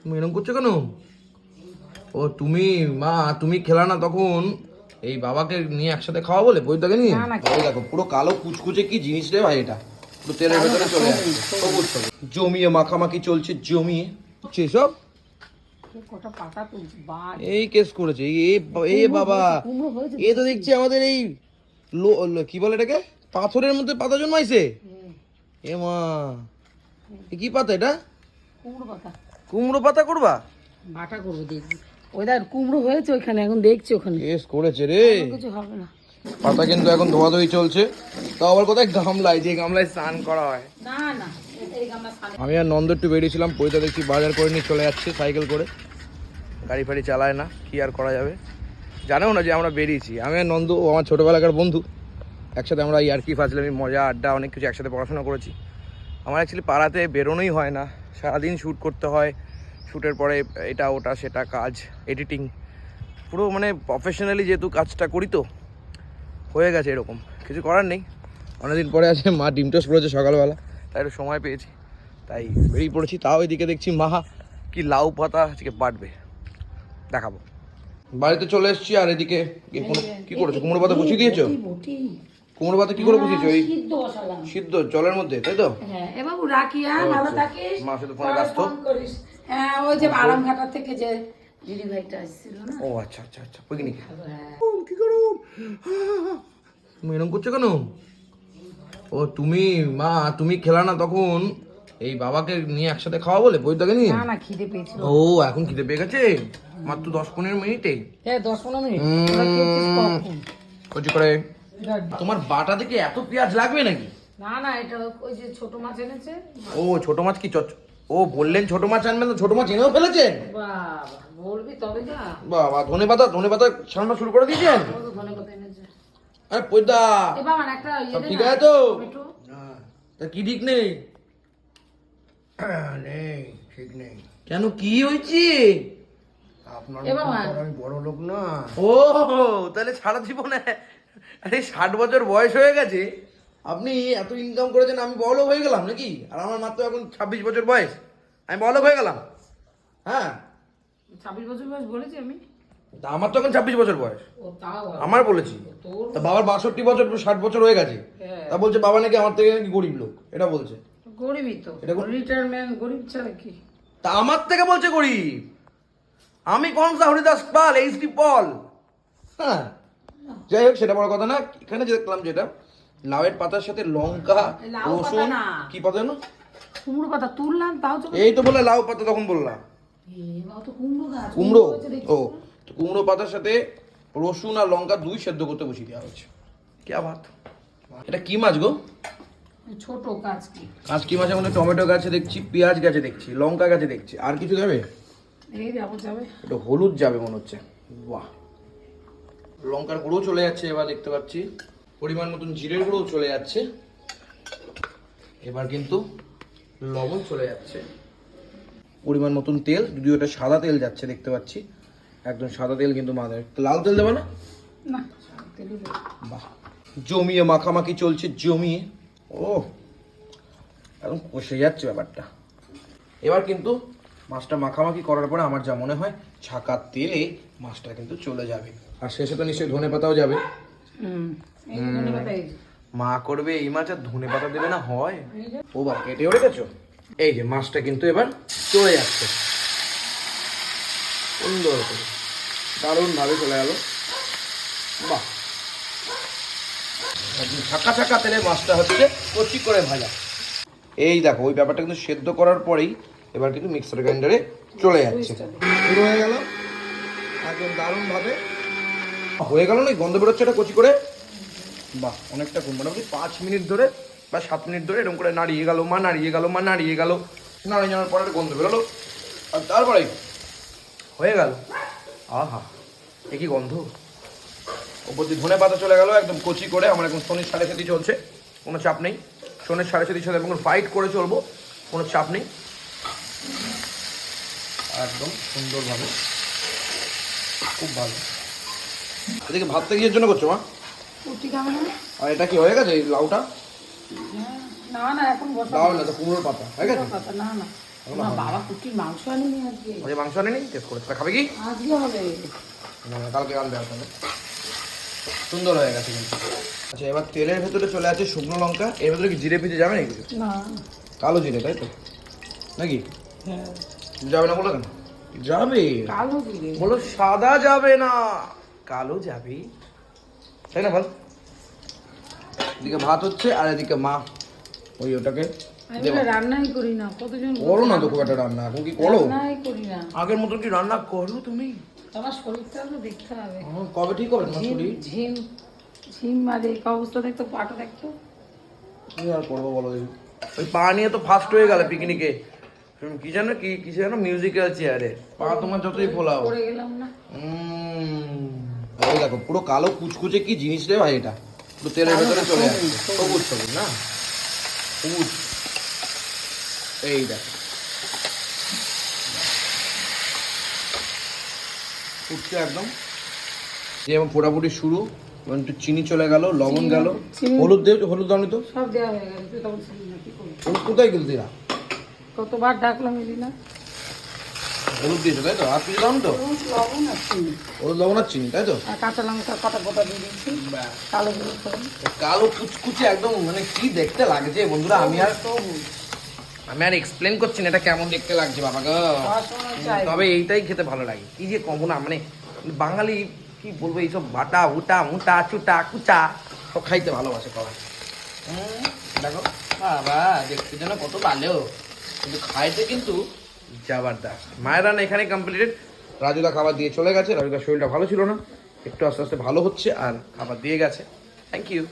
তুমি এরকম করছ কেন? ও তুমি মা তুমি খেলা না তখন এই বাবাকে নিয়ে একসাথে খাওয়া বলে বইটাকে নিয়ে? দেখো পুরো কালো কুচকুচে কি জিনিস রে ভাই এটা? পুরো তেলের ভেতরে চলে সবুজ। জমিয়ে মাখামাখি চলছে জমিয়ে। হচ্ছে সব কটা পাতা তুলছি বাদ এই কেস করেছে এই বাবা। এ তো দেখছি আমাদের এই কি বলে এটাকে? পাথরের মধ্যে পাতা জন্মাইছে? এ মা। এ কি পাতা এটা? কুমড়ো পাতা। করবা? বাটা করব দেখবি। ওই দেখ কুমড়ো হয়েছে ওইখানে এখন দেখছি ওখানে। কেস করেছে রে। কিছু হবে না। পাতা কিন্তু এখন ধোয়াধুয়ি চলছে। তাও আবার কোথায় গামলায়? যে গামলায় স্নান করা হয়। না না এই গামলা আমি আর নন্দ একটু বেরিয়েছিলাম পয়সা দেখছি বাজার করে নিয়ে চলে যাচ্ছে সাইকেল করে। গাড়ি ফাড়ি চালায় না কি আর করা যাবে? জানেও না যে আমরা বেরিয়েছি। আমি আর নন্দ ও আমার ছোটোবেলাকার বন্ধু। একসাথে আমরা ইয়ার্কি ফাজলামি মজা আড্ডা অনেক কিছু একসাথে পড়াশোনা করেছি। আমার অ্যাকচুয়ালি পাড়াতে বেরোনোই হয় না। সারাদিন শ্যুট করতে হয় শ্যুটের পরে এটা, ওটা, সেটা কাজ এডিটিং পুরো মানে প্রফেশনালি যেহেতু কাজটা করি তো, হয়ে গেছে এরকম। কিছু করার নেই। অনেকদিন পরে আছে, মা ডিম টোস্ট করেছে সকালবেলা, তাই একটু সময় পেয়েছি। তাই বেরিয়ে পড়েছি, তাও এদিকে দেখছি মা, কি লাউ পাতা আজকে বাটবে। দেখাবো। বাড়িতে চলে এসেছি, আর এদিকে কি করেছ? কুমড়ো পাতা বসিয়ে দিয়েছ? কুমড়ো পাতা কি করে বসিয়েছো এই সিদ্ধ জলের মধ্যে তাই তো? হ্যাঁ এ বাবু রাখি হ্যাঁ ভালো থাকিস? মা শুধু ফোনে ব্যস্ত। হ্যাঁ ওই যে আরামঘাটা থেকে যে দিদি ভাইটা আসছিল না? ও আচ্ছা আচ্ছা আচ্ছা পিকনিক হ্যাঁ। কি করো? তুমি এরকম করছ কেন? ও তুমি মা তুমি খেলা না তখন এই বাবাকে নিয়ে একসাথে খাওয়া বলে বইটাকে নিয়ে না না খিদে পেয়েছিল। ও এখন খিদে পেয়ে গেছে? মাত্র দশ পনেরো মিনিটে? হ্যাঁ দশ পনেরো মিনিট? কচি করে। তোমার বাটা থেকে এত পেঁয়াজ লাগবে নাকি? না না এটা ওই যে ছোট মাছ এনেছে। ও ছোট মাছ কি চচ ও বললেন ছোট মাছ আনবেন তো ছোট মাছ এনেও ফেলেছেন? বাবা বলবি তবে যা। বাবা ধনে পাতা ধনে পাতা ছাড়ানো শুরু করে দিয়েছেন? ধনে কথা এনেছে। আরে পয়দা একটা ইয়ে ঠিক আছে তো? তা কি ঠিক নেই? নেই ঠিক নেই। কেন কি হয়েছে? আপনার। আমি বড় লোক না। ও তাহলে সারা জীবনে আরে ষাট বছর বয়স হয়ে গেছে। আপনি এত ইনকাম করেছেন আমি বড় হয়ে গেলাম নাকি? আর আমার মাত্র এখন ছাব্বিশ বছর বয়স। আমি বড় হয়ে গেলাম। হ্যাঁ। ছাব্বিশ বছর বয়স বলেছি আমি? তা আমার তো এখন ছাব্বিশ বছর বয়স। আমার বলেছি। তা বাবার বাষট্টি বছর ষাট বছর হয়ে গেছে। হ্যাঁ। তা বলছে বাবা নাকি আমার থেকে নাকি গরিব লোক? এটা বলছে। গরিবই তো। এটা রিটায়ারমেন্ট গরিব ছাড়া কি? তা আমার থেকে বলছে গরিব। আমি কনসা হরিদাস পাল এইচডি পল। হ্যাঁ। যাই হোক সেটা বড় কথা না। এখানে যে দেখলাম যেটা লাউয়ের পাতার সাথে লঙ্কা রসুন কি পাতা জানো কুমড়ো পাতা তুললাম তাও তো এই তো বলে লাউ পাতা তখন বললাম। কুমড়ো। ও তো কুমড়ো পাতার সাথে রসুন আর লঙ্কা দুই সেদ্ধ করতে বসিয়ে দেওয়া হয়েছে। কে ভাত এটা কি মাছ গো? ছোট গাছ কি কাঁচকি মাছের মধ্যে টমেটো গাছে দেখছি পেঁয়াজ গাছে দেখছি লঙ্কা গাছে দেখছি। আর কিছু যাবে? এই যাব যাবে। এটা হলুদ যাবে মনে হচ্ছে। বাহ। লঙ্কার গুঁড়ো চলে যাচ্ছে এবার দেখতে পাচ্ছি। পরিমাণ মতন জিরের গুঁড়ো চলে যাচ্ছে। এবার কিন্তু লবণ চলে যাচ্ছে। পরিমাণ মতন তেল যদিও এটা সাদা তেল যাচ্ছে দেখতে পাচ্ছি। একদম সাদা তেল কিন্তু মাদের লাল তেল দেবে না। বাহ জমিয়ে মাখামাখি চলছে জমিয়ে। ও একদম কষে যাচ্ছে ব্যাপারটা। এবার কিন্তু মাছটা মাখামাখি করার পরে আমার যা মনে হয় ছাকার তেলে মাছটা কিন্তু চলে যাবে। আর শেষে তো নিশ্চয়ই ধনে পাতাও যাবে। মা করবে এই মাছ আর ধনে পাতা দেবে না হয়। ও বা কেটে রেখেছো এই যে মাছটা কিন্তু এবার চলে যাচ্ছে। সুন্দর করে। দারুণভাবে চলে গেল। বাহ। ছাকা তেলে মাছটা হচ্ছে কচি করে ভাজা। এই দেখো ওই ব্যাপারটা কিন্তু সেদ্ধ করার পরেই এবার কিন্তু মিক্সার গ্রাইন্ডারে চলে যাচ্ছে। শুরু হয়ে গেল। একদম দারুণভাবে হয়ে গেল না? গন্ধ বেরোচ্ছে এটা কচি করে? বাহ, অনেকটা কম মোটামুটি পাঁচ মিনিট ধরে বা সাত মিনিট ধরে এরকম করে নাড়িয়ে গেল, মা নাড়িয়ে গেল, মা নাড়িয়ে গেল। নাড়িয়ে যাওয়ার পরে গন্ধ বেরোলো। আর তারপরে হয়ে গেল। আহা, এ কি গন্ধ? ওপর দিয়ে ধনে পাতা চলে গেল, একদম কচি করে। আমার এখন সোনের সাড়ে সাথে চলছে, কোনো চাপ নেই। সোনের সাড়ে সাথে সাথে এখন ফাইট করে চলবো, কোনো চাপ নেই। একদম সুন্দরভাবে। খুব ভালো। এদিকে ভাতটা কিসের জন্য করছ মা? রুটি খাবে না। আর এটা কি হয়ে গেছে এই লাউটা? না না এখন বসা লাউ না তো কুমড়োর পাতা হয়ে গেছে? পাতা না না। বাবা কুটির মাংস আনেনি আজকে। আজকে মাংস আনেনি? টেস্ট করে খাবে কি? আজকে হবে। না, কালকে আনবে আপনাদের সুন্দর হয়ে গেছে কিন্তু। আচ্ছা এবার তেলের ভেতরে চলে আছে শুকনো লঙ্কা। এর ভেতরে কি জিরে পিঠে যাবে নাকি না। কালো জিরে তাই তো? নাকি? হ্যাঁ। যাবে না বলো কেন? যাবে। কালো জিরে। বলো সাদা যাবে না। কালো যাবে। তাই না বল? এদিকে ভাত হচ্ছে আর এদিকে মা ওই ওটাকে রান্নাই করি না কতজন করো না তো খুব একটা রান্না এখন কি করো? করি না। আগের মতন কি রান্না করো তুমি? আমার শরীরটা তো দেখতে হবে। কবে ঠিক হবে তোমার ঝিম শরীর? ঝিম ঝিম মারে এক অবস্থা দেখতো পাটা দেখতো। কি আর করব বলো ওই পা নিয়ে তো ফার্স্ট হয়ে গেল পিকনিকে কি জানো কি কিসে জানো মিউজিক্যাল চেয়ারে পা তোমার যতই ফোলাও। পড়ে গেলাম না। দেখো পুরো কালো কুচকুচে কি জিনিস রে ভাই এটা? পুরো তেলের ভেতরে চলে আসছে সবুজ সবুজ না? সবুজ। এই দেখো। উঠছে একদম। এবং পোড়াপুরি শুরু এবার একটু চিনি চলে গেল লবণ গেল। হলুদ হলুদ দাও তো। সব দেওয়া হয়ে হলুদ কোথায় গেল কতবার ডাকলাম এলি না হলুদ দিয়েছ তাই তো? আর কিছু নি তো? লবণ আর চিনি। হলুদ লবণ আর চিনি তাই তো? আর কাঁচা লঙ্কা কটা গোটা দিয়ে দিয়েছি। কালো কালো কুচকুচে একদম মানে কি দেখতে লাগছে বন্ধুরা আমি আর আমি আর এক্সপ্লেন করছি না এটা কেমন দেখতে লাগছে বাবা গো। তবে এইটাই খেতে ভালো লাগে। কি যে কমো না মানে বাঙালি কি বলব এইসব বাটা উটা মুটা চুটা কুচা সব খাইতে ভালোবাসে সবাই দেখো বাবা দেখতে যেন কত ভালো। কিন্তু খাইতে কিন্তু যাবার মায়েরান মায়ের রান্না এখানে কমপ্লিটেড রাজুদা খাবার দিয়ে চলে গেছে। রাজুদার শরীরটা ভালো ছিল না। একটু আস্তে আস্তে ভালো হচ্ছে আর খাবার দিয়ে গেছে। Thank you